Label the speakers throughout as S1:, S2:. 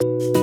S1: you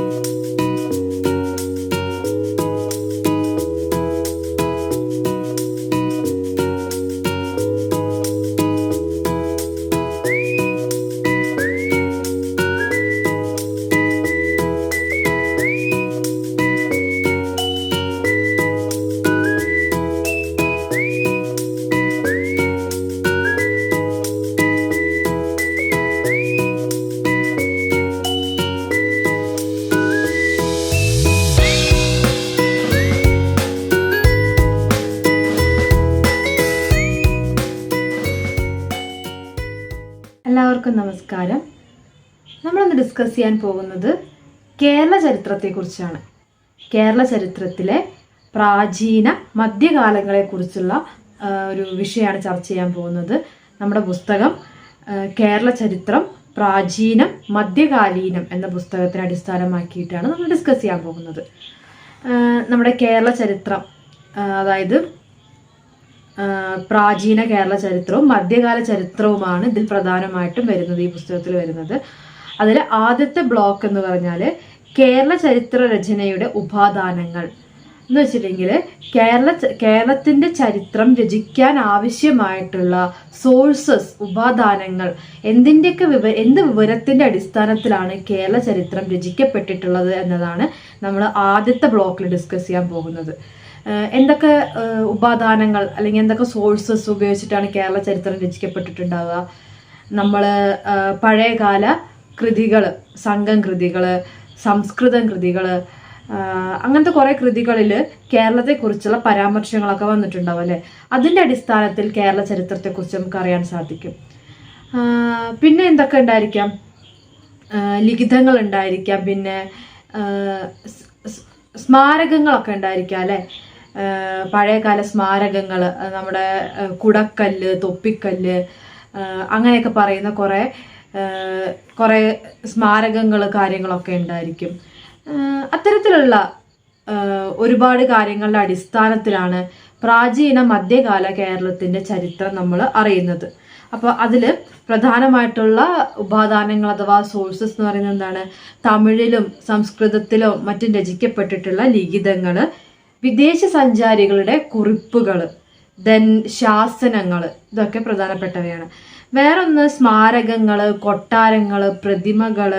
S1: എല്ലാവർക്കും നമസ്കാരം. നമ്മളിന്ന് ഡിസ്കസ് ചെയ്യാൻ പോകുന്നത് കേരള ചരിത്രത്തെക്കുറിച്ചാണ് കേരള ചരിത്രത്തിലെ പ്രാചീന മധ്യകാലങ്ങളെക്കുറിച്ചുള്ള ഒരു വിഷയമാണ് ചർച്ച ചെയ്യാൻ പോകുന്നത്. നമ്മുടെ പുസ്തകം കേരള ചരിത്രം പ്രാചീനം മധ്യകാലീനം എന്ന പുസ്തകത്തിനെ അടിസ്ഥാനമാക്കിയിട്ടാണ് നമ്മൾ ഡിസ്കസ് ചെയ്യാൻ പോകുന്നത്. നമ്മുടെ കേരള ചരിത്രം അതായത് പ്രാചീന കേരള ചരിത്രവും മധ്യകാല ചരിത്രവുമാണ് ഇതിൽ പ്രധാനമായിട്ടും വരുന്നത് ഈ പുസ്തകത്തിൽ വരുന്നത്. അതിൽ ആദ്യത്തെ ബ്ലോക്ക് എന്ന് പറഞ്ഞാൽ കേരള ചരിത്ര രചനയുടെ ഉപാദാനങ്ങൾ. എന്ന് വെച്ചിട്ടുണ്ടെങ്കിൽ കേരള കേരളത്തിന്റെ ചരിത്രം രചിക്കാൻ ആവശ്യമായിട്ടുള്ള സോഴ്സസ് ഉപാദാനങ്ങൾ എന്തിന്റെയൊക്കെ വിവ എന്ത് വിവരത്തിന്റെ അടിസ്ഥാനത്തിലാണ് കേരള ചരിത്രം രചിക്കപ്പെട്ടിട്ടുള്ളത് എന്നതാണ് നമ്മൾ ആദ്യത്തെ ബ്ലോക്കിൽ ഡിസ്കസ് ചെയ്യാൻ പോകുന്നത്. എന്തൊക്കെ ഉപാദാനങ്ങൾ അല്ലെങ്കിൽ എന്തൊക്കെ സോഴ്സസ് ഉപയോഗിച്ചിട്ടാണ് കേരള ചരിത്രം രചിക്കപ്പെട്ടിട്ടുണ്ടാവുക? നമ്മൾ പഴയകാല കൃതികൾ സംഘം കൃതികൾ സംസ്കൃതം കൃതികൾ അങ്ങനത്തെ കുറേ കൃതികളിൽ കേരളത്തെക്കുറിച്ചുള്ള പരാമർശങ്ങളൊക്കെ വന്നിട്ടുണ്ടാവും അല്ലേ? അതിന്റെ അടിസ്ഥാനത്തിൽ കേരള ചരിത്രത്തെക്കുറിച്ച് നമുക്ക് അറിയാൻ സാധിക്കും. പിന്നെ എന്തൊക്കെ ഉണ്ടായിരിക്കാം? ലിഖിതങ്ങൾ ഉണ്ടായിരിക്കാം. പിന്നെ സ്മാരകങ്ങളൊക്കെ ഉണ്ടായിരിക്കാം അല്ലേ? പഴയകാല സ്മാരകങ്ങൾ നമ്മുടെ കുടക്കല്ല് തൊപ്പിക്കല്ല് അങ്ങനെയൊക്കെ പറയുന്ന കുറേ കുറെ സ്മാരകങ്ങൾ കാര്യങ്ങളൊക്കെ ഉണ്ടായിരിക്കും. അത്തരത്തിലുള്ള ഒരുപാട് കാര്യങ്ങളുടെ അടിസ്ഥാനത്തിലാണ് പ്രാചീന മധ്യകാല കേരളത്തിന്റെ ചരിത്രം നമ്മൾ അറിയുന്നത്. അപ്പോൾ അതിൽ പ്രധാനമായിട്ടുള്ള ഉപാദാനങ്ങൾ അഥവാ സോഴ്സസ് എന്ന് പറയുന്നത് എന്താണ്? തമിഴിലും സംസ്കൃതത്തിലും മറ്റും രചിക്കപ്പെട്ടിട്ടുള്ള ലിഖിതങ്ങൾ വിദേശ സഞ്ചാരികളുടെ കുറിപ്പുകൾ ദെൻ ശാസനങ്ങൾ ഇതൊക്കെ പ്രധാനപ്പെട്ടവയാണ്. വേറൊന്ന് സ്മാരകങ്ങൾ കൊട്ടാരങ്ങൾ പ്രതിമകൾ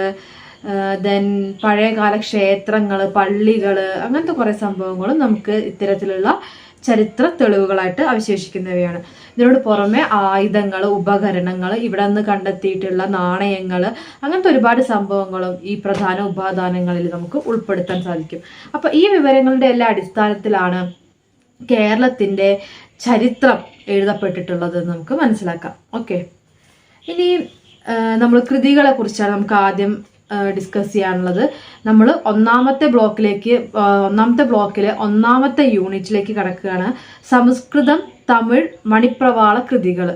S1: ദെൻ പഴയകാല ക്ഷേത്രങ്ങൾ പള്ളികൾ അങ്ങനത്തെ കുറേ സംഭവങ്ങളും നമുക്ക് ഇത്തരത്തിലുള്ള ചരിത്ര തെളിവുകളായിട്ട് അവശേഷിക്കുന്നവയാണ്. ഇതിനോട് പുറമെ ആയുധങ്ങൾ ഉപകരണങ്ങൾ ഇവിടെ നിന്ന് കണ്ടെത്തിയിട്ടുള്ള നാണയങ്ങൾ അങ്ങനത്തെ ഒരുപാട് സംഭവങ്ങളും ഈ പ്രധാന ഉപാദാനങ്ങളിൽ നമുക്ക് ഉൾപ്പെടുത്താൻ സാധിക്കും. അപ്പോൾ ഈ വിവരങ്ങളുടെ എല്ലാ അടിസ്ഥാനത്തിലാണ് കേരളത്തിന്റെ ചരിത്രം എഴുതപ്പെട്ടിട്ടുള്ളത് നമുക്ക് മനസ്സിലാക്കാം. ഓക്കെ. ഇനി നമ്മൾ കൃതികളെ കുറിച്ചാണ് നമുക്ക് ആദ്യം ഡിസ്കസ് ചെയ്യാനുള്ളത്. നമ്മൾ ഒന്നാമത്തെ ബ്ലോക്കിലേക്ക് ഒന്നാമത്തെ ബ്ലോക്കിലെ ഒന്നാമത്തെ യൂണിറ്റിലേക്ക് കടക്കുകയാണ്. സംസ്കൃതം തമിഴ് മണിപ്രവാള കൃതികൾ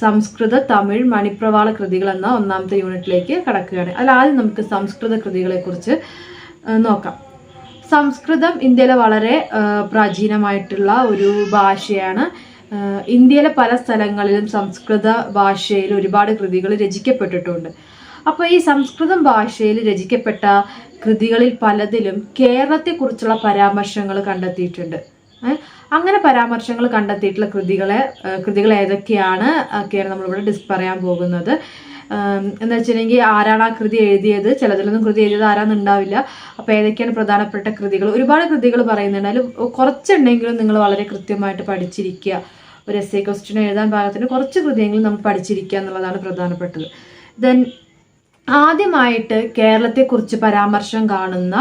S1: സംസ്കൃത തമിഴ് മണിപ്രവാള കൃതികൾ എന്ന ഒന്നാമത്തെ യൂണിറ്റിലേക്ക് കടക്കുകയാണ്. അതിൽ ആദ്യം നമുക്ക് സംസ്കൃത കൃതികളെ കുറിച്ച് നോക്കാം. സംസ്കൃതം ഇന്ത്യയിലെ വളരെ പ്രാചീനമായിട്ടുള്ള ഒരു ഭാഷയാണ്. ഇന്ത്യയിലെ പല സ്ഥലങ്ങളിലും സംസ്കൃത ഭാഷയിൽ ഒരുപാട് കൃതികൾ രചിക്കപ്പെട്ടിട്ടുണ്ട്. അപ്പോൾ ഈ സംസ്കൃതം ഭാഷയിൽ രചിക്കപ്പെട്ട കൃതികളിൽ പലതിലും കേരളത്തെക്കുറിച്ചുള്ള പരാമർശങ്ങൾ കണ്ടെത്തിയിട്ടുണ്ട്. അങ്ങനെ പരാമർശങ്ങൾ കണ്ടെത്തിയിട്ടുള്ള കൃതികളെ കൃതികൾ ഏതൊക്കെയാണ് ഒക്കെയാണ് നമ്മളിവിടെ ഡിസ് പറയാൻ പോകുന്നത്. എന്ന് വെച്ചിട്ടുണ്ടെങ്കിൽ ആരാണ് ആ കൃതി എഴുതിയത് ചിലതിലൊന്നും കൃതി എഴുതിയത് ആരാന്ന് ഉണ്ടാവില്ല. അപ്പോൾ ഏതൊക്കെയാണ് പ്രധാനപ്പെട്ട കൃതികൾ? ഒരുപാട് കൃതികൾ പറയുന്നുണ്ട്. അതിൽ കുറച്ചുണ്ടെങ്കിലും നിങ്ങൾ വളരെ കൃത്യമായിട്ട് പഠിച്ചിരിക്കുക. ഒരു എസ് എ ക്വസ്റ്റ്യൻ എഴുതാൻ ഭാഗത്തിന് കുറച്ച് കൃതിയെങ്കിലും നമ്മൾ പഠിച്ചിരിക്കുക എന്നുള്ളതാണ് പ്രധാനപ്പെട്ടത്. ദെൻ ആദ്യമായിട്ട് കേരളത്തെക്കുറിച്ച് പരാമർശം കാണുന്ന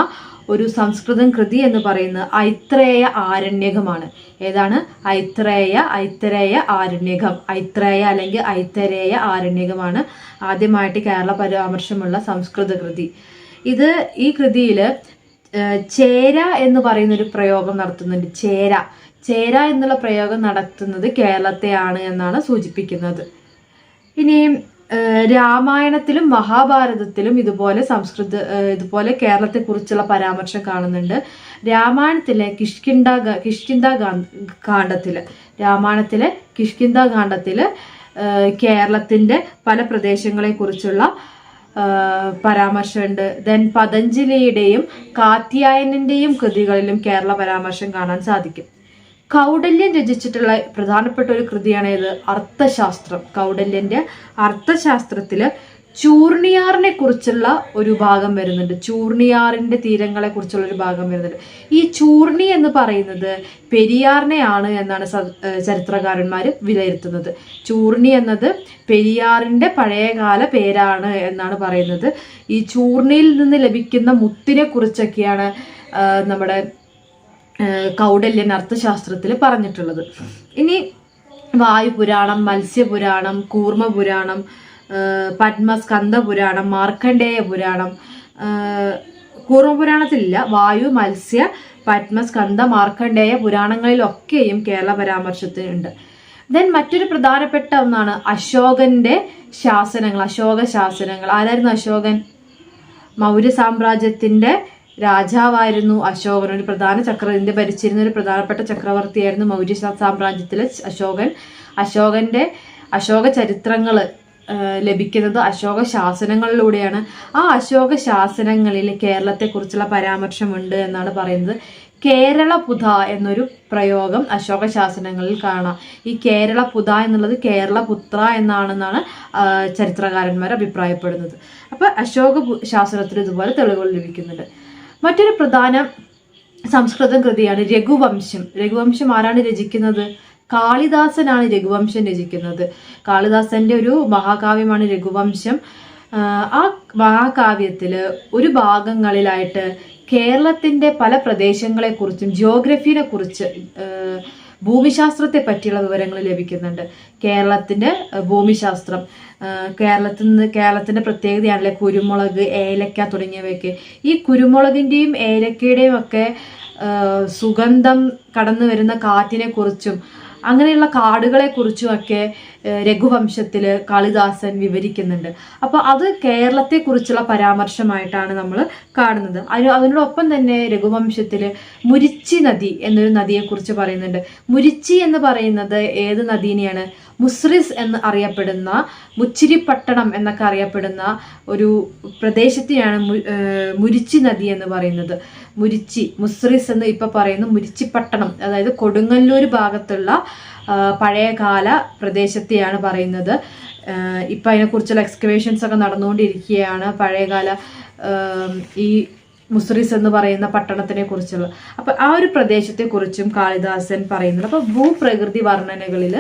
S1: ഒരു സംസ്കൃതം കൃതി എന്ന് പറയുന്നത് ഐത്രേയ ആരണ്യകമാണ്. ഏതാണ്? ഐത്രേയ ഐത്രേയ ആരണ്യകം. ഐത്രേയ അല്ലെങ്കിൽ ഐത്തരേയ ആരണ്യകമാണ് ആദ്യമായിട്ട് കേരള പരാമർശമുള്ള സംസ്കൃത കൃതി. ഇത് ഈ കൃതിയിൽ ചേര എന്ന് പറയുന്ന ഒരു പ്രയോഗം നടത്തുന്നുണ്ട്. ചേര. ചേര എന്നുള്ള പ്രയോഗം നടത്തുന്നത് കേരളത്തെയാണ് എന്നാണ് സൂചിപ്പിക്കുന്നത്. ഇനി രാമായണത്തിലും മഹാഭാരതത്തിലും ഇതുപോലെ സംസ്കൃത ഇതുപോലെ കേരളത്തെക്കുറിച്ചുള്ള പരാമർശം കാണുന്നുണ്ട്. രാമായണത്തിലെ കിഷ്കിണ്ട കിഷ്കിന്ത കാണ്ഡത്തിൽ രാമായണത്തിലെ കിഷ്കിന്ത കാണ്ഡത്തിൽ കേരളത്തിന്റെ പല പ്രദേശങ്ങളെ കുറിച്ചുള്ള ആ, പരാമർശമുണ്ട്. ദെൻ പതഞ്ജലിയുടെയും കാത്യായനന്റെയും കൃതികളിലും കേരള പരാമർശം കാണാൻ സാധിക്കും. കൗഡല്യൻ രചിച്ചിട്ടുള്ള പ്രധാനപ്പെട്ട ഒരു കൃതിയാണ് ഇത് അർത്ഥശാസ്ത്രം. കൗടല്യന്റെ അർത്ഥശാസ്ത്രത്തിൽ ചൂർണിയാറിനെ കുറിച്ചുള്ള ഒരു ഭാഗം വരുന്നുണ്ട്. ചൂർണിയാറിന്റെ തീരങ്ങളെ കുറിച്ചുള്ള ഒരു ഭാഗം വരുന്നുണ്ട്. ഈ ചൂർണി എന്ന് പറയുന്നത് പെരിയാറിനെയാണ് എന്നാണ് ചരിത്രകാരന്മാർ വിലയിരുത്തുന്നത്. ചൂർണി എന്നത് പെരിയാറിന്റെ പഴയകാല പേരാണ് എന്നാണ് പറയുന്നത്. ഈ ചൂർണിയിൽ നിന്ന് ലഭിക്കുന്ന മുത്തിനെ കുറിച്ചൊക്കെയാണ് നമ്മുടെ ഏഹ് കൗഡല്യൻ അർത്ഥശാസ്ത്രത്തിൽ പറഞ്ഞിട്ടുള്ളത്. ഇനി വായുപുരാണം മത്സ്യപുരാണം കൂർമ്മപുരാണം പത്മസ്കന്ധ പുരാണം മാർക്കണ്ഡേയ പുരാണം കൂർമ്മപുരാണത്തിലില്ല വായു മത്സ്യ പത്മസ്കന്ധ മാർക്കണ്ഡേയ പുരാണങ്ങളിലൊക്കെയും കേരള പരാമർശത്തിനുണ്ട് ദെൻ മറ്റൊരു പ്രധാനപ്പെട്ട ഒന്നാണ് അശോകന്റെ ശാസനങ്ങൾ അശോക ശാസനങ്ങൾ ആരായിരുന്നു അശോകൻ? മൗര്യ സാമ്രാജ്യത്തിന്റെ രാജാവായിരുന്നു അശോകൻ. ഒരു പ്രധാന ചക്ര ഇന്ത്യ ഭരിച്ചിരുന്ന ഒരു പ്രധാനപ്പെട്ട ചക്രവർത്തിയായിരുന്നു മൗര്യ സാമ്രാജ്യത്തിലെ അശോകൻ. അശോകന്റെ അശോക ചരിത്രങ്ങൾ ലഭിക്കുന്നത് അശോക ശാസനങ്ങളിലൂടെയാണ്. ആ അശോക ശാസനങ്ങളിൽ കേരളത്തെക്കുറിച്ചുള്ള പരാമർശമുണ്ട് എന്നാണ് പറയുന്നത്. കേരള പുത എന്നൊരു പ്രയോഗം അശോക ശാസനങ്ങളിൽ കാണാം. ഈ കേരള പുത എന്നുള്ളത് കേരള പുത്ര എന്നാണെന്നാണ് ചരിത്രകാരന്മാർ അഭിപ്രായപ്പെടുന്നത്. അപ്പൊ അശോക ശാസനത്തിൽ ഇതുപോലെ തെളിവുകൾ ലഭിക്കുന്നുണ്ട്. മറ്റൊരു പ്രധാന സംസ്കൃതം കൃതിയാണ് രഘുവംശം. രഘുവംശം ആരാണ് രചിക്കുന്നത്? കാളിദാസനാണ് രഘുവംശം രചിക്കുന്നത്. കാളിദാസന്റെ ഒരു മഹാകാവ്യമാണ് രഘുവംശം. ആ മഹാകാവ്യത്തിൽ ഒരു ഭാഗങ്ങളിലായിട്ട് കേരളത്തിന്റെ പല പ്രദേശങ്ങളെക്കുറിച്ചും ജിയോഗ്രഫിനെ കുറിച്ച് ഭൂമിശാസ്ത്രത്തെ പറ്റിയുള്ള വിവരങ്ങൾ ലഭിക്കുന്നുണ്ട്. കേരളത്തിന്റെ ഭൂമിശാസ്ത്രം. കേരളത്തിൽ നിന്ന് കേരളത്തിന്റെ പ്രത്യേകതയാണല്ലേ? കുരുമുളക് ഏലക്ക തുടങ്ങിയവയൊക്കെ. ഈ കുരുമുളകിന്റെയും ഏലക്കയുടെയും ഒക്കെ സുഗന്ധം കടന്നു വരുന്ന കാറ്റിനെക്കുറിച്ചും അങ്ങനെയുള്ള കാടുകളെ രഘുവംശത്തിൽ കാളിദാസൻ വിവരിക്കുന്നുണ്ട്. അപ്പോൾ അത് കേരളത്തെ കുറിച്ചുള്ള പരാമർശമായിട്ടാണ് നമ്മൾ കാണുന്നത്. അതിന് അതിനോടൊപ്പം തന്നെ രഘുവംശത്തിൽ മുരിച്ചി നദി എന്നൊരു നദിയെക്കുറിച്ച് പറയുന്നുണ്ട്. മുരിച്ചി എന്ന് പറയുന്നത് ഏത് നദീനെയാണ്? മുസ്രിസ് എന്ന് അറിയപ്പെടുന്ന മുച്ചിരിപ്പട്ടണം എന്നൊക്കെ അറിയപ്പെടുന്ന ഒരു പ്രദേശത്തെയാണ് മു- മുരിച്ചി നദി എന്ന് പറയുന്നത്. മുരിച്ചി മുസ്രിസ് എന്ന് ഇപ്പൊ പറയുന്ന മുരിച്ചിപ്പട്ടണം. അതായത് കൊടുങ്ങല്ലൂർ ഭാഗത്തുള്ള പഴയകാല പ്രദേശത്തെയാണ് പറയുന്നത്. ഇപ്പം അതിനെക്കുറിച്ചുള്ള എക്സ്കവേഷൻസ് ഒക്കെ നടന്നുകൊണ്ടിരിക്കുകയാണ്. പഴയകാല ഈ മുസ്രിസ് എന്ന് പറയുന്ന പട്ടണത്തിനെ കുറിച്ചുള്ള അപ്പം ആ ഒരു പ്രദേശത്തെക്കുറിച്ചും കാളിദാസൻ പറയുന്നുണ്ട്. അപ്പോൾ ഭൂപ്രകൃതി വർണനകളിൽ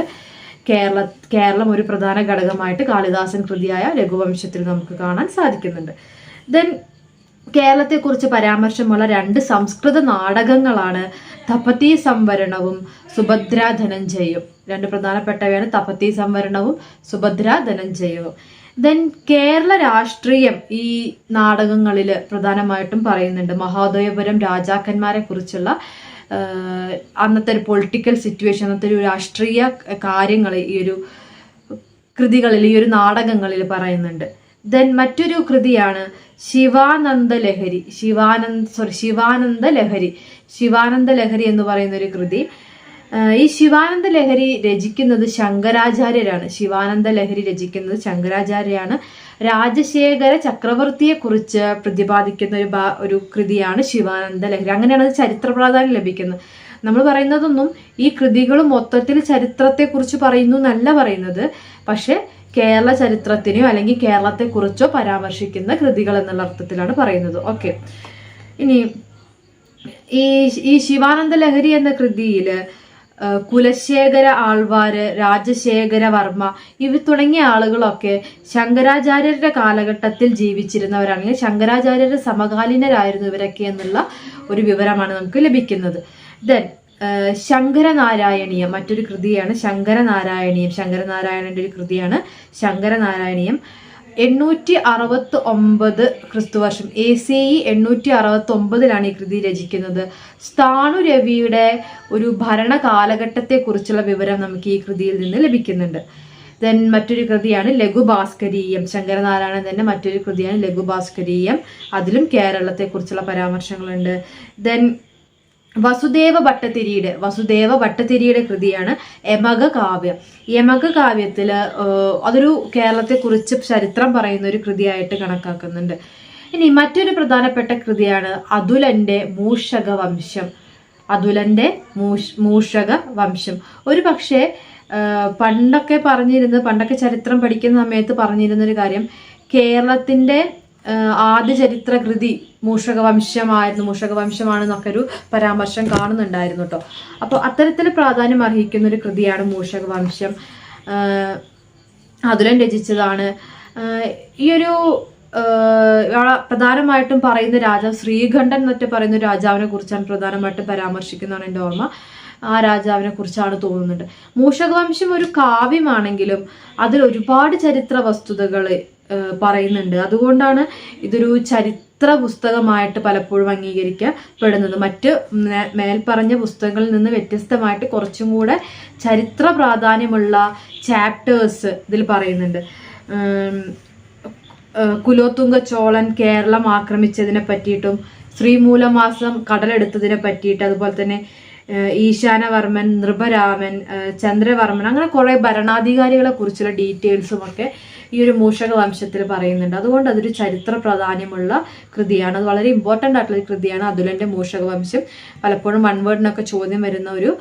S1: കേരള കേരളം ഒരു പ്രധാന ഘടകമായിട്ട് കാളിദാസൻ കൃതിയായ രഘുവംശത്തിൽ നമുക്ക് കാണാൻ സാധിക്കുന്നുണ്ട്. ദെൻ കേരളത്തെക്കുറിച്ച് പരാമർശമുള്ള രണ്ട് സംസ്കൃത നാടകങ്ങളാണ് തപതി സംവരണവും സുഭദ്ര ധനഞ്ജയവും രണ്ട് പ്രധാനപ്പെട്ടവയാണ് തപതി സംവരണവും സുഭദ്ര ധനഞ്ജയവും ദെൻ കേരള രാഷ്ട്രീയം ഈ നാടകങ്ങളിൽ പ്രധാനമായിട്ടും പറയുന്നുണ്ട്. മഹോദയപുരം രാജാക്കന്മാരെ കുറിച്ചുള്ള അന്നത്തെ ഒരു പൊളിറ്റിക്കൽ സിറ്റുവേഷൻ അന്നത്തെ ഒരു രാഷ്ട്രീയ കാര്യങ്ങൾ ഈ ഒരു കൃതികളിൽ ഈ ഒരു നാടകങ്ങളിൽ പറയുന്നുണ്ട്. ദെൻ മറ്റൊരു കൃതിയാണ് ശിവാനന്ദ ലഹരി ശിവാനന്ദ സോറി ശിവാനന്ദ ലഹരി ശിവാനന്ദ ലഹരി എന്ന് പറയുന്ന ഒരു കൃതി. ഈ ശിവാനന്ദ ലഹരി രചിക്കുന്നത് ശങ്കരാചാര്യരാണ്. ശിവാനന്ദ ലഹരി രചിക്കുന്നത് ശങ്കരാചാര്യയാണ് രാജശേഖര ചക്രവർത്തിയെ കുറിച്ച് പ്രതിപാദിക്കുന്ന ഒരു ഒരു കൃതിയാണ് ശിവാനന്ദ ലഹരി അങ്ങനെയാണ് അത് ചരിത്ര പ്രാധാന്യം ലഭിക്കുന്നത്. നമ്മൾ പറയുന്നതൊന്നും ഈ കൃതികൾ മൊത്തത്തിൽ ചരിത്രത്തെക്കുറിച്ച് പറയുന്നു എന്നല്ല പറയുന്നത്. പക്ഷെ കേരള ചരിത്രത്തിനെയോ അല്ലെങ്കിൽ കേരളത്തെക്കുറിച്ചോ പരാമർശിക്കുന്ന കൃതികൾ എന്നുള്ള അർത്ഥത്തിലാണ് പറയുന്നത്. ഓക്കെ ഇനി ഈ ഈ ശിവാനന്ദ ലഹരി എന്ന കൃതിയിൽ ആ, കുലശേഖര ആൾവാര് രാജശേഖര വർമ്മ ഇവ തുടങ്ങിയ ആളുകളൊക്കെ ശങ്കരാചാര്യരുടെ കാലഘട്ടത്തിൽ ജീവിച്ചിരുന്നവരാണെങ്കിൽ ശങ്കരാചാര്യരുടെ സമകാലീനരായിരുന്നു ഇവരൊക്കെ എന്നുള്ള ഒരു വിവരമാണ് നമുക്ക് ലഭിക്കുന്നത്. ദെൻ ശങ്കരനാരായണീയം മറ്റൊരു കൃതിയാണ് ശങ്കരനാരായണീയം. ശങ്കരനാരായണന്റെ ഒരു കൃതിയാണ് ശങ്കരനാരായണീയം. എണ്ണൂറ്റി അറുപത്തി ഒമ്പത് ക്രിസ്തുവർഷം എ സി ഇ എണ്ണൂറ്റി അറുപത്തി ഒമ്പതിലാണ് ഈ കൃതി രചിക്കുന്നത്. സ്ഥാണു രവിയുടെ ഒരു ഭരണ കാലഘട്ടത്തെക്കുറിച്ചുള്ള വിവരം നമുക്ക് ഈ കൃതിയിൽ നിന്ന് ലഭിക്കുന്നുണ്ട്. ദെൻ മറ്റൊരു കൃതിയാണ് ലഘുഭാസ്കരീയം. ശങ്കരനാരായണൻ തന്നെ മറ്റൊരു കൃതിയാണ് ലഘുഭാസ്കരീയം. അതിലും കേരളത്തെക്കുറിച്ചുള്ള പരാമർശങ്ങളുണ്ട്. ദെൻ വസുദേവ ഭട്ടതിരിയുടെ വസുദേവ ഭട്ടതിരിയുടെ കൃതിയാണ് യമക കാവ്യം. യമക കാവ്യത്തിൽ അതൊരു കേരളത്തെക്കുറിച്ച് ചരിത്രം പറയുന്ന ഒരു കൃതിയായിട്ട് കണക്കാക്കുന്നുണ്ട്. ഇനി മറ്റൊരു പ്രധാനപ്പെട്ട കൃതിയാണ് അതുലന്റെ മൂഷക വംശം അതുലന്റെ മൂഷ് മൂഷക വംശം ഒരു പക്ഷേ പണ്ടൊക്കെ പറഞ്ഞിരുന്നത് പണ്ടൊക്കെ ചരിത്രം പഠിക്കുന്ന സമയത്ത് പറഞ്ഞിരുന്നൊരു കാര്യം കേരളത്തിന്റെ ആദ്യ ചരിത്ര കൃതി മൂഷകവംശമായിരുന്നു. മൂഷകവംശമാണെന്നൊക്കെ ഒരു പരാമർശം കാണുന്നുണ്ടായിരുന്നു കേട്ടോ അപ്പോൾ അത്തരത്തിൽ പ്രാധാന്യം അർഹിക്കുന്ന ഒരു കൃതിയാണ് മൂഷകവംശം. അതുലൻ രചിച്ചതാണ്. ഈയൊരു പ്രധാനമായിട്ടും പറയുന്ന രാജാവ് ശ്രീകണ്ഠൻ എന്നൊക്കെ പറയുന്ന രാജാവിനെ കുറിച്ചാണ് പ്രധാനമായിട്ടും പരാമർശിക്കുന്നതാണ് എന്റെ ഓർമ്മ. ആ രാജാവിനെ കുറിച്ചാണ് തോന്നുന്നുണ്ട്. മൂഷകവംശം ഒരു കാവ്യമാണെങ്കിലും അതിൽ ഒരുപാട് ചരിത്ര വസ്തുതകൾ പറയുന്നുണ്ട്. അതുകൊണ്ടാണ് ഇതൊരു ചരിത്ര പുസ്തകമായിട്ട് പലപ്പോഴും അംഗീകരിക്കപ്പെടുന്നത്. മറ്റ് മേൽപ്പറഞ്ഞ പുസ്തകങ്ങളിൽ നിന്ന് വ്യത്യസ്തമായിട്ട് കുറച്ചും കൂടെ ചരിത്ര പ്രാധാന്യമുള്ള ചാപ്റ്റേഴ്സ് ഇതിൽ പറയുന്നുണ്ട്. കുലോത്തുങ്ക ചോളൻ കേരളം ആക്രമിച്ചതിനെ പറ്റിയിട്ടും ശ്രീമൂലമാസം കടലെടുത്തതിനെ പറ്റിയിട്ട് അതുപോലെ തന്നെ ഈശാനവർമ്മൻ നൃപരാമൻ ചന്ദ്രവർമ്മൻ അങ്ങനെ കുറേ ഭരണാധികാരികളെ കുറിച്ചുള്ള ഡീറ്റെയിൽസും ഒക്കെ ഈ ഒരു മൂഷക വംശത്തിൽ പറയുന്നുണ്ട്. അതുകൊണ്ട് അതൊരു ചരിത്ര പ്രാധാന്യമുള്ള കൃതിയാണ്. അത് വളരെ ഇമ്പോർട്ടന്റ് ആയിട്ടുള്ള കൃതിയാണ് അതുലന്റെ മൂഷക വംശം. പലപ്പോഴും വൺ വേർഡിനൊക്കെ ചോദ്യം വരുന്ന ഒരു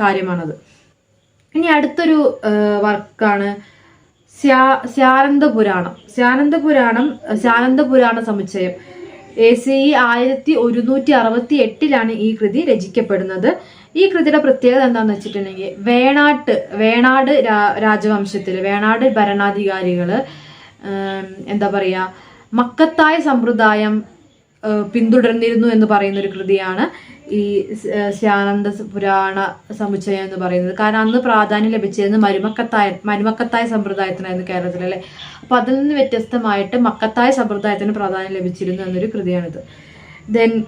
S1: കാര്യമാണത്. ഇനി അടുത്തൊരു വർക്കാണ് സ്യാ സ്യാനന്ദ പുരാണം സ്യാനന്ദ പുരാണം സ്യാനന്ദ പുരാണ സമുച്ചയം. എ സി ഇ ആയിരത്തി ഒരുന്നൂറ്റി അറുപത്തി എട്ടിലാണ് ഈ കൃതി രചിക്കപ്പെടുന്നത്. ഈ കൃതിയുടെ പ്രത്യേകത എന്താണെന്ന് വെച്ചിട്ടുണ്ടെങ്കിൽ വേണാട്ട് വേണാട് രാജവംശത്തിൽ വേണാട് ഭരണാധികാരികൾ എന്താ പറയുക മക്കത്തായ സമ്പ്രദായം പിന്തുടർന്നിരുന്നു എന്ന് പറയുന്ന ഒരു കൃതിയാണ്. ഈ ശ്യാനന്ദ പുരാണ സമുച്ചയം എന്ന് പറയുന്നത്. കാരണം അന്ന് പ്രാധാന്യം ലഭിച്ചിരുന്നത് മരുമക്കത്തായ മരുമക്കത്തായ സമ്പ്രദായത്തിനായിരുന്നു കേരളത്തിൽ അല്ലെ? അപ്പൊ അതിൽ നിന്ന് വ്യത്യസ്തമായിട്ട് മക്കത്തായ സമ്പ്രദായത്തിന് പ്രാധാന്യം ലഭിച്ചിരുന്നു എന്നൊരു കൃതിയാണിത്. ദെൻ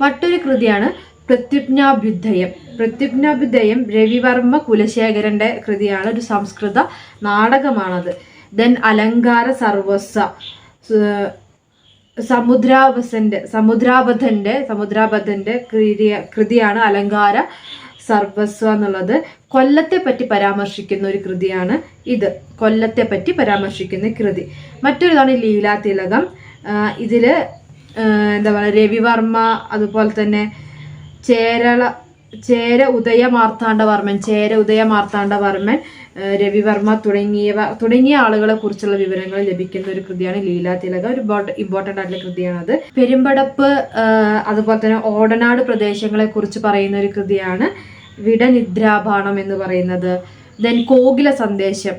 S1: മറ്റൊരു കൃതിയാണ് പ്രത്യുജ്ഞാഭ്യുദ്ധയം പ്രത്യുജ്ഞാഭ്യുദ്ധയം രവിവർമ്മ കുലശേഖരന്റെ കൃതിയാണ്. ഒരു സംസ്കൃത നാടകമാണത്. ദെൻ അലങ്കാര സർവസ്വ സമുദ്രാവസന്റെ സമുദ്രാബദ്ധന്റെ സമുദ്രാബദ്ധന്റെ കൃതിയാണ് അലങ്കാര സർവസ്വ എന്നുള്ളത്. കൊല്ലത്തെ പറ്റി പരാമർശിക്കുന്ന ഒരു കൃതിയാണ് ഇത്. കൊല്ലത്തെ പറ്റി പരാമർശിക്കുന്ന കൃതി. മറ്റൊരിതാണ് ലീലാ തിലകം. ഇതിൽ എന്താ പറയുക രവിവർമ്മ അതുപോലെ തന്നെ ചേരള ചേര ഉദയ മാർത്താണ്ഡവർമ്മൻ ചേര ഉദയ മാർത്താണ്ഡവർമ്മൻ രവിവർമ്മ തുടങ്ങിയവ തുടങ്ങിയ ആളുകളെ കുറിച്ചുള്ള വിവരങ്ങൾ ലഭിക്കുന്ന ഒരു കൃതിയാണ് ലീലാ തിലക ഒരു ഇമ്പോർട്ടന്റ് ആയിട്ടുള്ള കൃതിയാണ് അത് പെരുമ്പടപ്പ് അതുപോലെ തന്നെ ഓടനാട് പ്രദേശങ്ങളെ കുറിച്ച് പറയുന്ന ഒരു കൃതിയാണ് വിടനിദ്രാഭാണം എന്ന് പറയുന്നത്. ദെൻ കോകില സന്ദേശം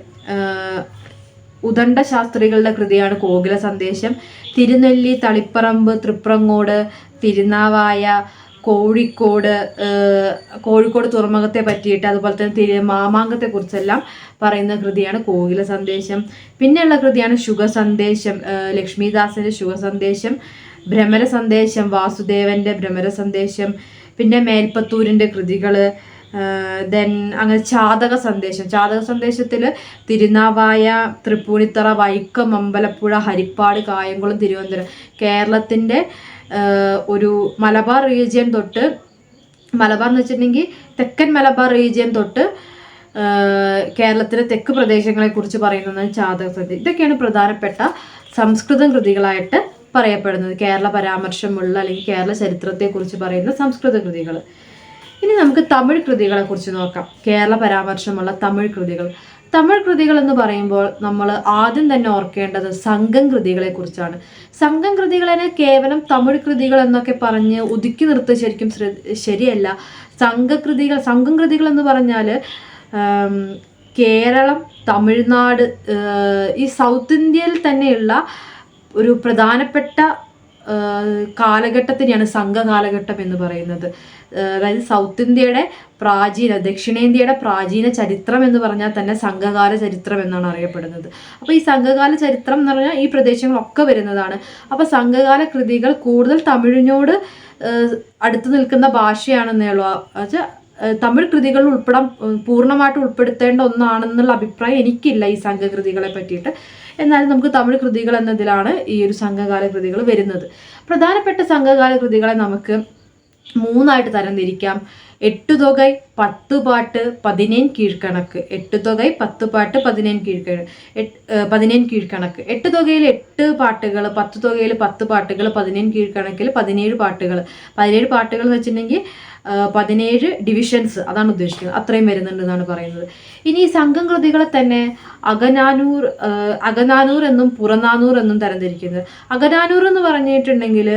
S1: ഉദണ്ട ശാസ്ത്രികളുടെ കൃതിയാണ് കോകില സന്ദേശം. തിരുനെല്ലി തളിപ്പറമ്പ് തൃപ്രങ്ങോട് തിരുനാവായ കോഴിക്കോട് കോഴിക്കോട് തുറമുഖത്തെ പറ്റിയിട്ട് അതുപോലെ തന്നെ മാമാങ്കത്തെ കുറിച്ചെല്ലാം പറയുന്ന കൃതിയാണ് കോകില സന്ദേശം. പിന്നെയുള്ള കൃതിയാണ് ശുഗ സന്ദേശം ലക്ഷ്മിദാസിന്റെ ശുഗ സന്ദേശം ഭ്രമര സന്ദേശം വാസുദേവന്റെ ഭ്രമര സന്ദേശം പിന്നെ മേൽപ്പത്തൂരിന്റെ കൃതികൾ ദെൻ അങ്ങനെ ചാതക സന്ദേശം. ചാതക സന്ദേശത്തിൽ തിരുനാവായ തൃപ്പൂണിത്തറ വൈക്കം അമ്പലപ്പുഴ ഹരിപ്പാട് കായംകുളം തിരുവനന്തപുരം. കേരളത്തിന്റെ ഒരു മലബാർ റീജിയൻ തൊട്ട് മലബാർ എന്ന് വെച്ചിട്ടുണ്ടെങ്കിൽ തെക്കൻ മലബാർ റീജിയൻ തൊട്ട് കേരളത്തിലെ തെക്ക് പ്രദേശങ്ങളെ കുറിച്ച് പറയുന്നത് ചാതക സന്ദേശം. ഇതൊക്കെയാണ് പ്രധാനപ്പെട്ട സംസ്കൃതം കൃതികളായിട്ട് പറയപ്പെടുന്നത്. കേരള പരാമർശമുള്ള അല്ലെങ്കിൽ കേരള ചരിത്രത്തെക്കുറിച്ച് പറയുന്ന സംസ്കൃത കൃതികൾ ഇനി നമുക്ക് തമിഴ് കൃതികളെ കുറിച്ച് നോക്കാം. കേരള പരാമർശമുള്ള തമിഴ് കൃതികൾ. തമിഴ് കൃതികൾ എന്ന് പറയുമ്പോൾ നമ്മൾ ആദ്യം തന്നെ ഓർക്കേണ്ടത് സംഘം കൃതികളെ കുറിച്ചാണ്. സംഘം കൃതികളെ കേവലം തമിഴ് കൃതികൾ എന്നൊക്കെ പറഞ്ഞ് ഒതുക്കി നിർത്തുക ശരിക്കും ശരിയല്ല. സംഘകൃതികൾ സംഘം കൃതികൾ എന്ന് പറഞ്ഞാൽ കേരളം തമിഴ്നാട് ഈ സൗത്ത് ഇന്ത്യയിൽ തന്നെയുള്ള ഒരു പ്രധാനപ്പെട്ട കാലഘട്ടത്തിനെയാണ് സംഘകാലഘട്ടം എന്ന് പറയുന്നത്. അതായത് സൗത്ത് ഇന്ത്യയുടെ പ്രാചീന ദക്ഷിണേന്ത്യയുടെ പ്രാചീന ചരിത്രം എന്ന് പറഞ്ഞാൽ തന്നെ സംഘകാല ചരിത്രം എന്നാണ് അറിയപ്പെടുന്നത്. അപ്പോൾ ഈ സംഘകാല ചരിത്രം എന്ന് പറഞ്ഞാൽ ഈ പ്രദേശങ്ങളൊക്കെ വരുന്നതാണ്. അപ്പോൾ സംഘകാല കൃതികൾ കൂടുതൽ തമിഴിനോട് അടുത്ത് നിൽക്കുന്ന ഭാഷയാണെന്നേ ഉള്ളൂ. തമിഴ് കൃതികളിൽ ഉൾപ്പെടാൻ പൂർണമായിട്ട് ഉൾപ്പെടുത്തേണ്ട ഒന്നാണെന്നുള്ള അഭിപ്രായം എനിക്കില്ല ഈ സംഘകൃതികളെ പറ്റിയിട്ട്. എന്നാലും നമുക്ക് തമിഴ് കൃതികൾ എന്നതിലാണ് ഈ ഒരു സംഘകാല കൃതികൾ വരുന്നത്. പ്രധാനപ്പെട്ട സംഘകാല കൃതികളെ നമുക്ക് മൂന്നായിട്ട് തരംതിരിക്കാം. എട്ടുതൊകை പത്ത് പാട്ട് പതിനേൻ കീഴ്ക്കണക്ക്. എട്ടുതൊകை പത്ത് പാട്ട് പതിനേൻ കീഴ്ക്കണക്ക് പതിനേൻ കീഴ്ക്കണക്ക്. എട്ട് തുകയിൽ എട്ട് പാട്ടുകൾ പത്ത് തുകയിൽ പത്ത് പാട്ടുകൾ പതിനേൻ കീഴ്ക്കണക്കിൽ പതിനേഴ് പാട്ടുകൾ പതിനേഴ് പാട്ടുകൾ വെച്ചിട്ടുണ്ടെങ്കിൽ പതിനേഴ് ഡിവിഷൻസ് അതാണ് ഉദ്ദേശിക്കുന്നത്. അത്രയും വരുന്നുണ്ട് എന്നാണ് പറയുന്നത്. ഇനി ഈ സംഘം കൃതികളെ തന്നെ അകനാനൂർ അകനാനൂർ എന്നും പുറനാനൂർ എന്നും തരംതിരിക്കുന്നത്. അകനാനൂർ എന്ന് പറഞ്ഞിട്ടുണ്ടെങ്കിൽ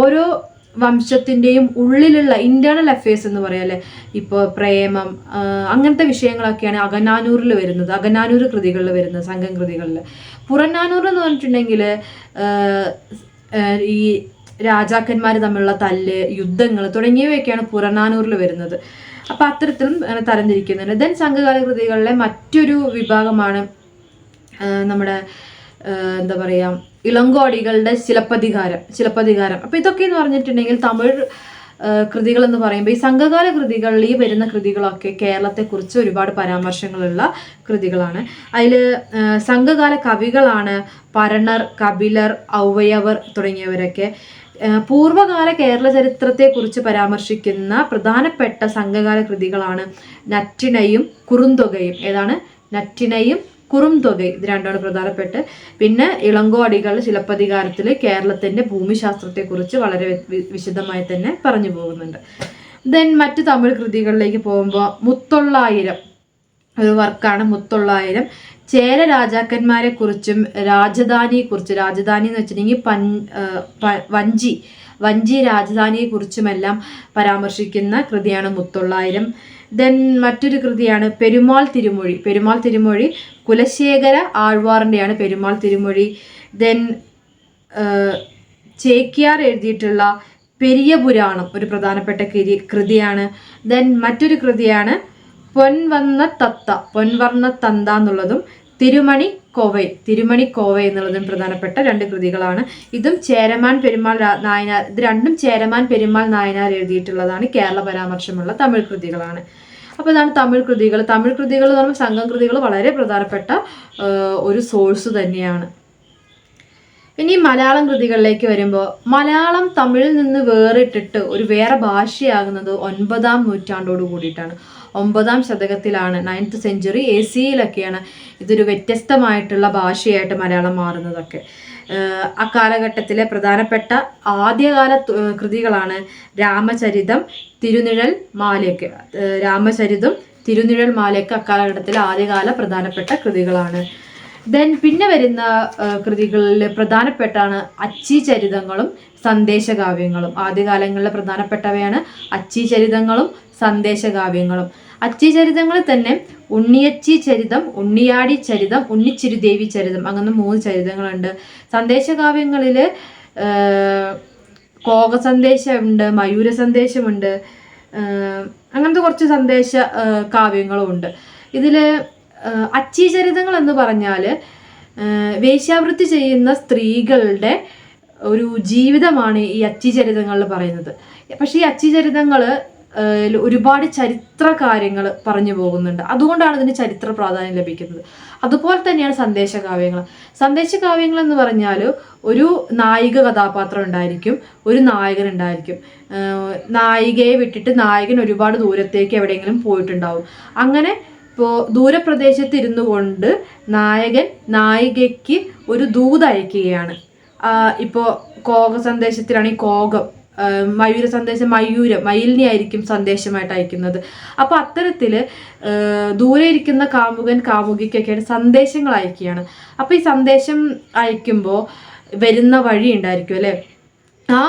S1: ഓരോ വംശത്തിന്റെയും ഉള്ളിലുള്ള ഇന്റേണൽ അഫയേഴ്സ് എന്ന് പറയല്ലേ ഇപ്പോൾ പ്രേമം അങ്ങനത്തെ വിഷയങ്ങളൊക്കെയാണ് അകനാനൂറിൽ വരുന്നത്. അകനാനൂർ കൃതികളിൽ വരുന്നത് സംഘം കൃതികളിൽ പുറനാനൂർ എന്ന് പറഞ്ഞിട്ടുണ്ടെങ്കിൽ ഈ രാജാക്കന്മാർ തമ്മിലുള്ള തല്ല് യുദ്ധങ്ങൾ തുടങ്ങിയവയൊക്കെയാണ് പുറനാനൂറിൽ വരുന്നത്. അപ്പം അത്തരത്തിലും തരംതിരിക്കുന്നുണ്ട്. ദെൻ സംഘകാല കൃതികളിലെ മറ്റൊരു വിഭാഗമാണ് നമ്മുടെ എന്താ പറയുക ഇളങ്കോടികളുടെ ശിലപ്പതികാരം ശിലപ്പതികാരം. അപ്പം ഇതൊക്കെ എന്ന് പറഞ്ഞിട്ടുണ്ടെങ്കിൽ തമിഴ് കൃതികൾ എന്ന് പറയുമ്പോൾ ഈ സംഘകാല കൃതികളിൽ ഈ വരുന്ന കൃതികളൊക്കെ കേരളത്തെക്കുറിച്ച് ഒരുപാട് പരാമർശങ്ങളുള്ള കൃതികളാണ്. അതിൽ സംഘകാല കവികളാണ് പരണർ കപിലർ ഔവയവർ തുടങ്ങിയവരൊക്കെ. പൂർവകാല കേരള ചരിത്രത്തെക്കുറിച്ച് പരാമർശിക്കുന്ന പ്രധാനപ്പെട്ട സംഘകാല കൃതികളാണ് നറ്റിണയും കുറുന്തൊകയും. ഏതാണ്? നറ്റിണയും കുറുംതൊകൈ ഇത് രണ്ടാണ് പ്രധാനപ്പെട്ട്. പിന്നെ ഇളങ്കോടികൾ ശിലപ്പതികാരത്തിൽ കേരളത്തിന്റെ ഭൂമിശാസ്ത്രത്തെക്കുറിച്ച് വളരെ വിശദമായി തന്നെ പറഞ്ഞു പോകുന്നുണ്ട്. ദെൻ മറ്റ് തമിഴ് കൃതികളിലേക്ക് പോകുമ്പോൾ മുത്തൊള്ളായിരം ഒരു വർക്കാണ് മുത്തൊള്ളായിരം. ചേര രാജാക്കന്മാരെ കുറിച്ചും രാജധാനിയെ കുറിച്ച് രാജധാനി എന്ന് വെച്ചിട്ടുണ്ടെങ്കിൽ പൻ വഞ്ചി വഞ്ചി രാജധാനിയെക്കുറിച്ചുമെല്ലാം പരാമർശിക്കുന്ന കൃതിയാണ് മുത്തൊള്ളായിരം. ദെൻ മറ്റൊരു കൃതിയാണ് പെരുമാൾ തിരുമൊഴി. പെരുമാൾ തിരുമൊഴി കുലശേഖര ആഴ്വാറിന്റെയാണ് പെരുമാൾ തിരുമൊഴി. ദെൻ ചേക്കിയാർ എഴുതിയിട്ടുള്ള പെരിയ പുരാണം ഒരു പ്രധാനപ്പെട്ട കൃതി കൃതിയാണ്. ദെൻ മറ്റൊരു കൃതിയാണ് പൊൻവന്ന തത്ത പൊൻവർണ തന്ത എന്നുള്ളതും തിരുമണി കോവൈ തിരുമണി കോവൈ എന്നുള്ളതും പ്രധാനപ്പെട്ട രണ്ട് കൃതികളാണ്. ഇതും ചേരമാൻ പെരുമാൾ നായനാർ ഇത് രണ്ടും ചേരമാൻ പെരുമാൾ നായനാർ എഴുതിയിട്ടുള്ളതാണ്. കേരള പരാമർശമുള്ള തമിഴ് കൃതികളാണ്. അപ്പോൾ ഇതാണ് തമിഴ് കൃതികൾ. തമിഴ് കൃതികൾ എന്ന് പറയുമ്പോൾ സംഘം കൃതികൾ വളരെ പ്രധാനപ്പെട്ട ഒരു സോഴ്സ് തന്നെയാണ്. ഇനി മലയാളം കൃതികളിലേക്ക് വരുമ്പോൾ മലയാളം തമിഴിൽ നിന്ന് വേറിട്ടിട്ട് ഒരു വേറെ ഭാഷയാകുന്നത് ഒൻപതാം നൂറ്റാണ്ടോട് കൂടിയിട്ടാണ്. ഒമ്പതാം ശതകത്തിലാണ് നയൻത്ത് സെഞ്ചുറി എ സിയിലൊക്കെയാണ് ഇതൊരു വ്യത്യസ്തമായിട്ടുള്ള ഭാഷയായിട്ട് മലയാളം മാറുന്നതൊക്കെ. ആ കാലഘട്ടത്തിലെ പ്രധാനപ്പെട്ട ആദ്യകാല കൃതികളാണ് രാമചരിതം തിരുനിഴൽ മാലയൊക്കെ രാമചരിതം തിരുനിഴൽ മാലയൊക്കെ അക്കാലഘട്ടത്തിലെ ആദ്യകാല പ്രധാനപ്പെട്ട കൃതികളാണ്. ദെൻ പിന്നെ വരുന്ന കൃതികളിൽ പ്രധാനപ്പെട്ടാണ് അച്ചി ചരിതങ്ങളും സന്ദേശകാവ്യങ്ങളും. ആദ്യകാലങ്ങളിലെ പ്രധാനപ്പെട്ടവയാണ് അച്ചി ചരിതങ്ങളും സന്ദേശകാവ്യങ്ങളും. അച്ചി ചരിതങ്ങളിൽ തന്നെ ഉണ്ണിയച്ചി ചരിതം ഉണ്ണിയാടി ചരിതം ഉണ്ണിച്ചിരുദേവി ചരിതം അങ്ങനെ മൂന്ന് ചരിതങ്ങളുണ്ട്. സന്ദേശകാവ്യങ്ങളിൽ കോക സന്ദേശമുണ്ട് മയൂര സന്ദേശമുണ്ട് അങ്ങനത്തെ കുറച്ച് സന്ദേശ കാവ്യങ്ങളും ഉണ്ട് ഇതിൽ അച്ചി ചരിതങ്ങൾ എന്ന് പറഞ്ഞാൽ വേശ്യാവൃത്തി ചെയ്യുന്ന സ്ത്രീകളുടെ ഒരു ജീവിതമാണ് ഈ അച്ചി ചരിതങ്ങളിൽ പറയുന്നത്. പക്ഷേ ഈ അച്ചി ചരിതങ്ങൾ ഒരുപാട് ചരിത്ര കാര്യങ്ങൾ പറഞ്ഞു പോകുന്നുണ്ട്. അതുകൊണ്ടാണ് ഇതിന് ചരിത്ര പ്രാധാന്യം ലഭിക്കുന്നത്. അതുപോലെ തന്നെയാണ് സന്ദേശകാവ്യങ്ങൾ. സന്ദേശകാവ്യങ്ങൾ എന്ന് പറഞ്ഞാൽ ഒരു നായിക കഥാപാത്രം ഉണ്ടായിരിക്കും ഒരു നായകൻ ഉണ്ടായിരിക്കും. നായികയെ വിട്ടിട്ട് നായകൻ ഒരുപാട് ദൂരത്തേക്ക് എവിടെയെങ്കിലും പോയിട്ടുണ്ടാവും. അങ്ങനെ ഇപ്പോൾ ദൂരപ്രദേശത്ത് ഇരുന്നു കൊണ്ട് നായകൻ നായികയ്ക്ക് ഒരു ദൂത് അയക്കുകയാണ്. ഇപ്പോൾ കോക സന്ദേശത്തിലാണെങ്കിൽ കോകം. ആ, മയൂര സന്ദേശം മയൂര മയിലിനെ ആയിരിക്കും സന്ദേശമായിട്ട് അയക്കുന്നത്. അപ്പോൾ അത്തരത്തിൽ ദൂരെ ഇരിക്കുന്ന കാമുകൻ കാമുകിക്കൊക്കെയാണ് സന്ദേശങ്ങൾ അയക്കുകയാണ്. അപ്പോൾ ഈ സന്ദേശം അയക്കുമ്പോൾ വരുന്ന വഴി ഉണ്ടായിരിക്കും അല്ലേ? ആ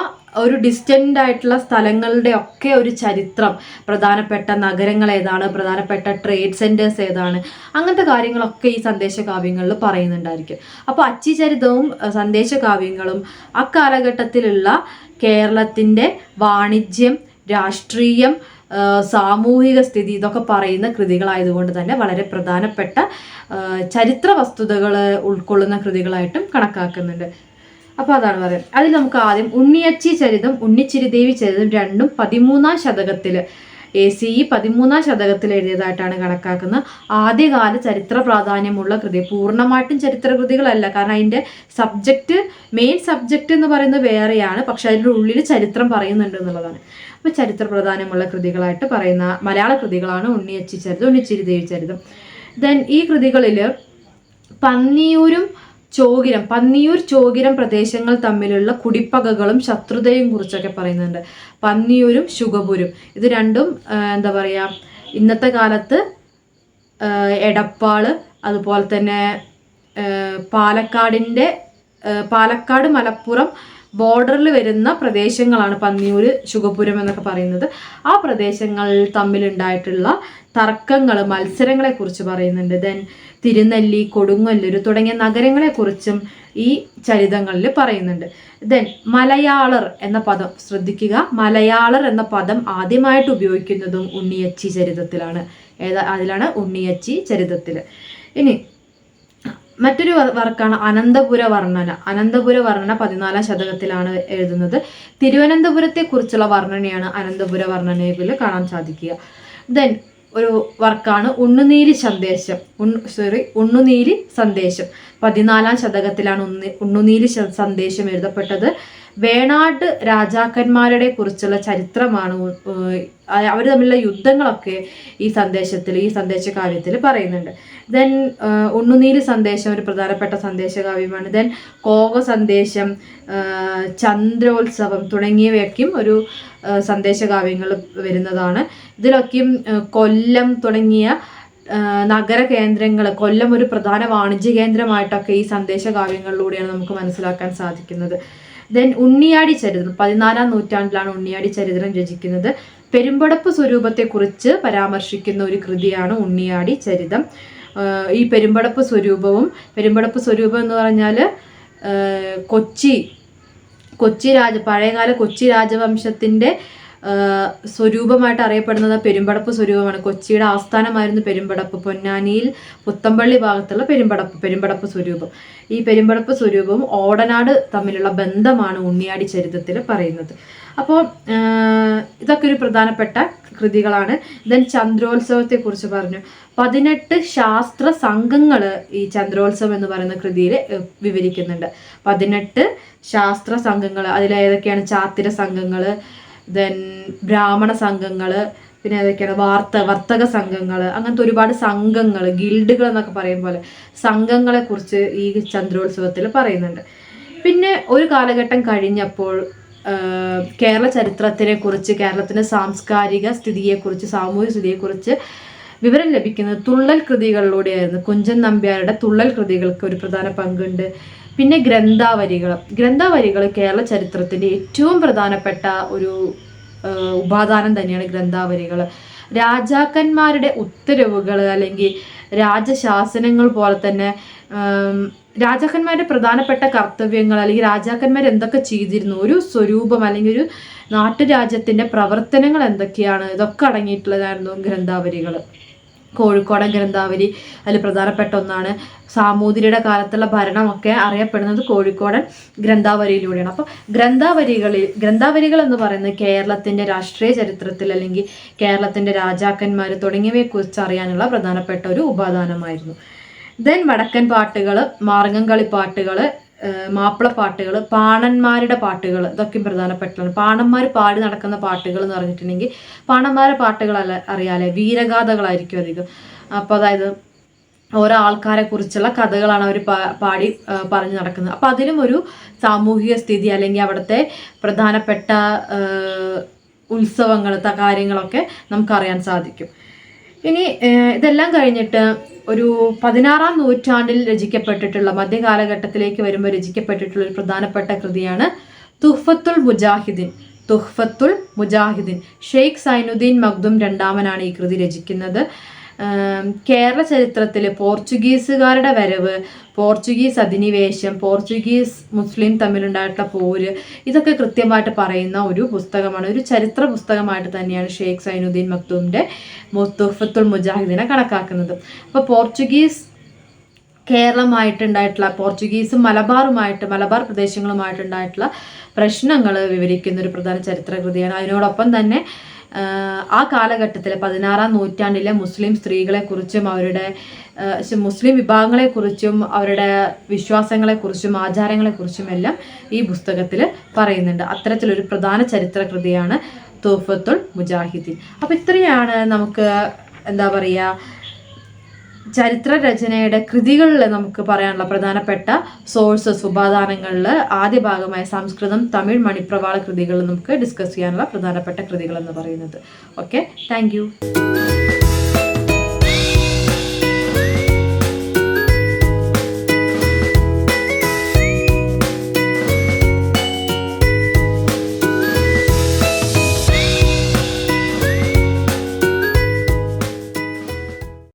S1: ഒരു ഡിസ്റ്റന്റ് ആയിട്ടുള്ള സ്ഥലങ്ങളുടെ ഒക്കെ ഒരു ചരിത്രം. പ്രധാനപ്പെട്ട നഗരങ്ങൾ ഏതാണ്? പ്രധാനപ്പെട്ട ട്രേഡ് സെന്റേഴ്സ് ഏതാണ്? അങ്ങനത്തെ കാര്യങ്ങളൊക്കെ ഈ സന്ദേശകാവ്യങ്ങളിൽ പറയുന്നുണ്ടായിരിക്കും. അപ്പോൾ അച്ചിചരിതവും സന്ദേശകാവ്യങ്ങളും അക്കാലഘട്ടത്തിലുള്ള കേരളത്തിന്റെ വാണിജ്യം രാഷ്ട്രീയം സാമൂഹിക സ്ഥിതി ഇതൊക്കെ പറയുന്ന കൃതികളായതുകൊണ്ട് തന്നെ വളരെ പ്രധാനപ്പെട്ട ചരിത്ര വസ്തുതകൾ ഉൾക്കൊള്ളുന്ന കൃതികളായിട്ടും കണക്കാക്കുന്നുണ്ട്. അപ്പോൾ അതാണ് പറയുന്നത്. അതിൽ നമുക്ക് ആദ്യം ഉണ്ണിയച്ചി ചരിതം ഉണ്ണിച്ചിരിദേവി ചരിതം രണ്ടും പതിമൂന്നാം ശതകത്തിൽ എ സി ഇ പതിമൂന്നാം ശതകത്തിൽ എഴുതിയതായിട്ടാണ് കണക്കാക്കുന്നത്. ആദ്യകാല ചരിത്ര പ്രാധാന്യമുള്ള കൃതി. പൂർണമായിട്ടും ചരിത്ര കൃതികളല്ല. കാരണം അതിന്റെ സബ്ജക്റ്റ് മെയിൻ സബ്ജക്റ്റ് എന്ന് പറയുന്നത് വേറെയാണ്. പക്ഷെ അതിന്റെ ഉള്ളിൽ ചരിത്രം പറയുന്നുണ്ട് എന്നുള്ളതാണ്. അപ്പോൾ ചരിത്ര പ്രാധാന്യമുള്ള കൃതികളായിട്ട് പറയുന്ന മലയാള കൃതികളാണ് ഉണ്ണിയച്ചി ചരിതം ഉണ്ണിച്ചിരി ദേവി ചരിതം. ദെൻ ഈ കൃതികളിൽ പന്നിയൂരും ചോകിരം പന്നിയൂർ ചോകിരം പ്രദേശങ്ങൾ തമ്മിലുള്ള കുടിപ്പകകളും ശത്രുതയും കുറിച്ചൊക്കെ പറയുന്നുണ്ട്. പന്നിയൂരും ശുഗപുരും. ഇത് രണ്ടും എന്താ പറയുക ഇന്നത്തെ കാലത്ത് എടപ്പാൾ അതുപോലെ തന്നെ പാലക്കാടിന്റെ പാലക്കാട് മലപ്പുറം ബോർഡറിൽ വരുന്ന പ്രദേശങ്ങളാണ് പന്നിയൂർ ശുഗപുരം എന്നൊക്കെ പറയുന്നത്. ആ പ്രദേശങ്ങൾ തമ്മിലുണ്ടായിട്ടുള്ള തർക്കങ്ങൾ മത്സരങ്ങളെക്കുറിച്ച് പറയുന്നുണ്ട്. ദെൻ തിരുനെല്ലി കൊടുങ്ങല്ലൂർ തുടങ്ങിയ നഗരങ്ങളെക്കുറിച്ചും ഈ ചരിതങ്ങളിൽ പറയുന്നുണ്ട്. ദെൻ മലയാളർ എന്ന പദം ശ്രദ്ധിക്കുക മലയാളർ എന്ന പദം ആദ്യമായിട്ട് ഉപയോഗിക്കുന്നതും ഉണ്ണിയച്ചി ചരിതത്തിലാണ്. ഏതാ അതിലാണ് ഉണ്ണിയച്ചി ചരിതത്തിൽ. ഇനി മറ്റൊരു വർക്കാണ് അനന്തപുര വർണന അനന്തപുര വർണന പതിനാലാം ശതകത്തിലാണ് എഴുതുന്നത്. തിരുവനന്തപുരത്തെ കുറിച്ചുള്ള വർണനയാണ് അനന്തപുര വർണനയിൽ കാണാൻ സാധിക്കുക. ദെൻ ഒരു വർക്കാണ് ഉണ്ണുനീലി സന്ദേശം. സോറി ഉണ്ണുനീലി സന്ദേശം. പതിനാലാം ശതകത്തിലാണ് ഉണ്ണി ഉണ്ണുനീരി സന്ദേശം എഴുതപ്പെട്ടത്. വേണാട് രാജാക്കന്മാരുടെ കുറിച്ചുള്ള ചരിത്രമാണ് അവർ തമ്മിലുള്ള യുദ്ധങ്ങളൊക്കെ ഈ സന്ദേശത്തിൽ ഈ സന്ദേശകാവ്യത്തിൽ പറയുന്നുണ്ട്. ദെൻ ഉണ്ണുനീര് സന്ദേശം ഒരു പ്രധാനപ്പെട്ട സന്ദേശകാവ്യമാണ്. ദെൻ കോക സന്ദേശം ചന്ദ്രോത്സവം തുടങ്ങിയവയൊക്കെയും ഒരു സന്ദേശകാവ്യങ്ങൾ വരുന്നതാണ്. ഇതിലൊക്കെയും കൊല്ലം തുടങ്ങിയ നഗര കേന്ദ്രങ്ങൾ കൊല്ലം ഒരു പ്രധാന വാണിജ്യ കേന്ദ്രമായിട്ടൊക്കെ ഈ സന്ദേശകാവ്യങ്ങളിലൂടെയാണ് നമുക്ക് മനസ്സിലാക്കാൻ സാധിക്കുന്നത്. ദെൻ ഉണ്ണിയാടി ചരിത്രം. പതിനാലാം നൂറ്റാണ്ടിലാണ് ഉണ്ണിയാടി ചരിത്രം രചിക്കുന്നത്. പെരുമ്പടപ്പ് സ്വരൂപത്തെക്കുറിച്ച് പരാമർശിക്കുന്ന ഒരു കൃതിയാണ് ഉണ്ണിയാടി ചരിതം. ഈ പെരുമ്പടപ്പ് സ്വരൂപവും പെരുമ്പടപ്പ് സ്വരൂപം എന്ന് പറഞ്ഞാൽ കൊച്ചി കൊച്ചി രാജ പഴയകാല കൊച്ചി രാജവംശത്തിന്റെ സ്വരൂപമായിട്ട് അറിയപ്പെടുന്നത് പെരുമ്പടപ്പ് സ്വരൂപമാണ്. കൊച്ചിയുടെ ആസ്ഥാനമായിരുന്നു പെരുമ്പടപ്പ്. പൊന്നാനിയിൽ പുത്തമ്പള്ളി ഭാഗത്തുള്ള പെരുമ്പടപ്പ് പെരുമ്പടപ്പ് സ്വരൂപം. ഈ പെരുമ്പടപ്പ് സ്വരൂപവും ഓടനാട് തമ്മിലുള്ള ബന്ധമാണ് ഉണ്ണിയാടി ചരിത്രത്തിൽ പറയുന്നത്. അപ്പോൾ ഇതൊക്കെ ഒരു പ്രധാനപ്പെട്ട കൃതികളാണ്. ദെൻ ചന്ദ്രോത്സവത്തെ കുറിച്ച് പറഞ്ഞു. പതിനെട്ട് ശാസ്ത്ര സംഘങ്ങൾ ഈ ചന്ദ്രോത്സവം എന്ന് പറയുന്ന കൃതിയിൽ വിവരിക്കുന്നുണ്ട്. പതിനെട്ട് ശാസ്ത്ര സംഘങ്ങൾ അതിലേതൊക്കെയാണ് ചാത്തിര സംഘങ്ങൾ ദെൻ ബ്രാഹ്മണ സംഘങ്ങൾ പിന്നെ ഏതൊക്കെയാണ്? വാർത്ത വർത്തക സംഘങ്ങൾ അങ്ങനത്തെ ഒരുപാട് സംഘങ്ങൾ ഗിൽഡുകൾ എന്നൊക്കെ പറയുന്ന പോലെ സംഘങ്ങളെ കുറിച്ച് ഈ ചന്ദ്രോത്സവത്തിൽ പറയുന്നുണ്ട്. പിന്നെ ഒരു കാലഘട്ടം കഴിഞ്ഞപ്പോൾ കേരള ചരിത്രത്തിനെ കുറിച്ച് കേരളത്തിന്റെ സാംസ്കാരിക സ്ഥിതിയെക്കുറിച്ച് സാമൂഹിക സ്ഥിതിയെക്കുറിച്ച് വിവരം ലഭിക്കുന്നത് തുള്ളൽ കൃതികളിലൂടെയായിരുന്നു. കുഞ്ചൻ നമ്പ്യാരുടെ തുള്ളൽ കൃതികൾക്ക് ഒരു പ്രധാന പങ്കുണ്ട്. പിന്നെ ഗ്രന്ഥാവരികൾ. ഗ്രന്ഥാവരികൾ കേരള ചരിത്രത്തിന്റെ ഏറ്റവും പ്രധാനപ്പെട്ട ഒരു ഉപാദാനം തന്നെയാണ് ഗ്രന്ഥാവരികൾ. രാജാക്കന്മാരുടെ ഉത്തരവുകൾ അല്ലെങ്കിൽ രാജശാസനങ്ങൾ പോലെ തന്നെ രാജാക്കന്മാരുടെ പ്രധാനപ്പെട്ട കർത്തവ്യങ്ങൾ അല്ലെങ്കിൽ രാജാക്കന്മാർ എന്തൊക്കെ ചെയ്തിരുന്നു ഒരു സ്വരൂപം അല്ലെങ്കിൽ ഒരു നാട്ടുരാജ്യത്തിന്റെ പ്രവർത്തനങ്ങൾ എന്തൊക്കെയാണ് ഇതൊക്കെ അടങ്ങിയിട്ടുള്ളതായിരുന്നു ഗ്രന്ഥാവലികൾ കോഴിക്കോടൻ ഗ്രന്ഥാവലി അതിൽ പ്രധാനപ്പെട്ട ഒന്നാണ്. സാമൂതിരിയുടെ കാലത്തുള്ള ഭരണമൊക്കെ അറിയപ്പെടുന്നത് കോഴിക്കോടൻ ഗ്രന്ഥാവലിയിലൂടെയാണ്. അപ്പോൾ ഗ്രന്ഥാവലികളിൽ ഗ്രന്ഥാവലികൾ എന്ന് പറയുന്നത് കേരളത്തിന്റെ രാഷ്ട്രീയ ചരിത്രത്തിൽ അല്ലെങ്കിൽ കേരളത്തിന്റെ രാജാക്കന്മാർ തുടങ്ങിയവയെക്കുറിച്ച് അറിയാനുള്ള പ്രധാനപ്പെട്ട ഒരു ഉപാദാനമായിരുന്നു. ദെൻ വടക്കൻ പാട്ടുകൾ മാർഗംകളി പാട്ടുകൾ മാപ്പിളപ്പാട്ടുകൾ പാണന്മാരുടെ പാട്ടുകൾ ഇതൊക്കെ പ്രധാനപ്പെട്ടതാണ്. പാണന്മാർ പാടി നടക്കുന്ന പാട്ടുകൾ എന്ന് പറഞ്ഞിട്ടുണ്ടെങ്കിൽ പാണന്മാരുടെ പാട്ടുകൾ അല്ല അറിയാലേ വീരഗാഥകളായിരിക്കും അധികം. അപ്പോൾ അതായത് ഓരോ ആൾക്കാരെ കുറിച്ചുള്ള കഥകളാണ് അവർ പാടി പറഞ്ഞു നടക്കുന്നത്. അപ്പോൾ അതിലും ഒരു സാമൂഹിക സ്ഥിതി അല്ലെങ്കിൽ അവിടുത്തെ പ്രധാനപ്പെട്ട ഉത്സവങ്ങൾ കാര്യങ്ങളൊക്കെ നമുക്കറിയാൻ സാധിക്കും. ഇനി ഇതെല്ലാം കഴിഞ്ഞിട്ട് ഒരു പതിനാറാം നൂറ്റാണ്ടിൽ രചിക്കപ്പെട്ടിട്ടുള്ള മധ്യകാലഘട്ടത്തിലേക്ക് വരുമ്പോൾ രചിക്കപ്പെട്ടിട്ടുള്ള ഒരു പ്രധാനപ്പെട്ട കൃതിയാണ് തുഹ്ഫത്തുൽ മുജാഹിദ്ദീൻ തുഹ്ഫത്തുൽ മുജാഹിദ്ദീൻ ഷെയ്ഖ് സൈനുദ്ദീൻ മഖ്ദും രണ്ടാമനാണ് ഈ കൃതി രചിക്കുന്നത്. കേരള ചരിത്രത്തിൽ പോർച്ചുഗീസുകാരുടെ വരവ് പോർച്ചുഗീസ് അധിനിവേശം പോർച്ചുഗീസ് മുസ്ലിം തമ്മിലുണ്ടായിട്ടുള്ള പോര് ഇതൊക്കെ കൃത്യമായിട്ട് പറയുന്ന ഒരു പുസ്തകമാണ്. ഒരു ചരിത്ര പുസ്തകമായിട്ട് തന്നെയാണ് ഷെയ്ഖ് സൈനുദ്ദീൻ മക്തൂമിന്റെ മുത്തുഫത്തുൽ മുജാഹിദിനെ കണക്കാക്കുന്നത്. അപ്പോൾ പോർച്ചുഗീസ് കേരളമായിട്ടുണ്ടായിട്ടുള്ള പോർച്ചുഗീസും മലബാറുമായിട്ട് മലബാർ പ്രദേശങ്ങളുമായിട്ടുണ്ടായിട്ടുള്ള പ്രശ്നങ്ങൾ വിവരിക്കുന്ന ഒരു പ്രധാന ചരിത്രകൃതിയാണ്. അതിനോടൊപ്പം തന്നെ ആ കാലഘട്ടത്തിൽ പതിനാറാം നൂറ്റാണ്ടിലെ മുസ്ലിം സ്ത്രീകളെക്കുറിച്ചും അവരുടെ മുസ്ലിം വിഭാഗങ്ങളെക്കുറിച്ചും അവരുടെ വിശ്വാസങ്ങളെക്കുറിച്ചും ആചാരങ്ങളെക്കുറിച്ചും എല്ലാം ഈ പുസ്തകത്തിൽ പറയുന്നുണ്ട്. അത്തരത്തിലൊരു പ്രധാന ചരിത്ര കൃതിയാണ് തോഫത്തുൽ മുജാഹിദ്ദീൻ അപ്പോൾ ഇത്രയാണ് നമുക്ക് എന്താ പറയുക ചരിത്ര രചനയുടെ കൃതികളിൽ നമുക്ക് പറയാനുള്ള പ്രധാനപ്പെട്ട സോഴ്സസ് ഉപാദാനങ്ങളിൽ ആദ്യ ഭാഗമായ സംസ്കൃതം തമിഴ് മണിപ്രവാള കൃതികൾ നമുക്ക് ഡിസ്കസ് ചെയ്യാനുള്ള പ്രധാനപ്പെട്ട കൃതികൾ എന്ന് പറയുന്നത് ഓക്കെ താങ്ക്